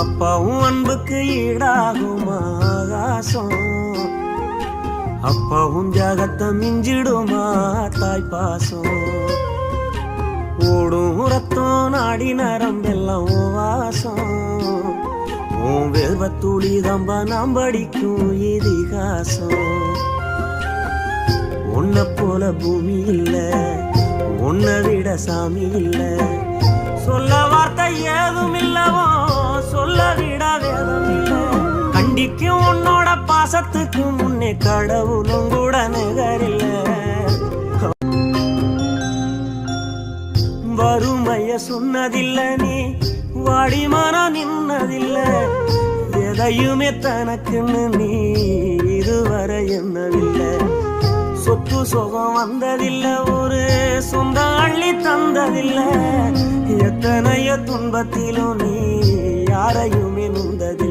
அப்பாவும் அன்புக்கு ஈடாகும் ஆகாசம்? அப்பாவும் ஜாகத்தை மிஞ்சிடுமா தாய் பாசம்? ஓடும் ரத்தம் நாடி நரம்பெல்லாம் ஓ வாசம்? உன் வேர்வத்துளி தம்ப நாம் படிக்கும் இதிகாசம். உன்னை போல பூமி இல்லை உன்னை விட சாமி இல்லை. கண்டிக்கும் உன்னோட பாசத்துக்கு முன்னே கடவுளும் கூட நிகரில்ல. வறுமைய சொன்னதில்ல நீ வாடி மனம் நின்னதில்ல. எதையுமே தனக்குன்னு நீ இதுவரை என்னவில்லை சொத்து சுகம் வந்ததில்ல ஒரு சொந்த அள்ளி தந்ததில்ல. எத்தனைய துன்பத்திலும் நீ யாரையுமே நுந்ததில்லை.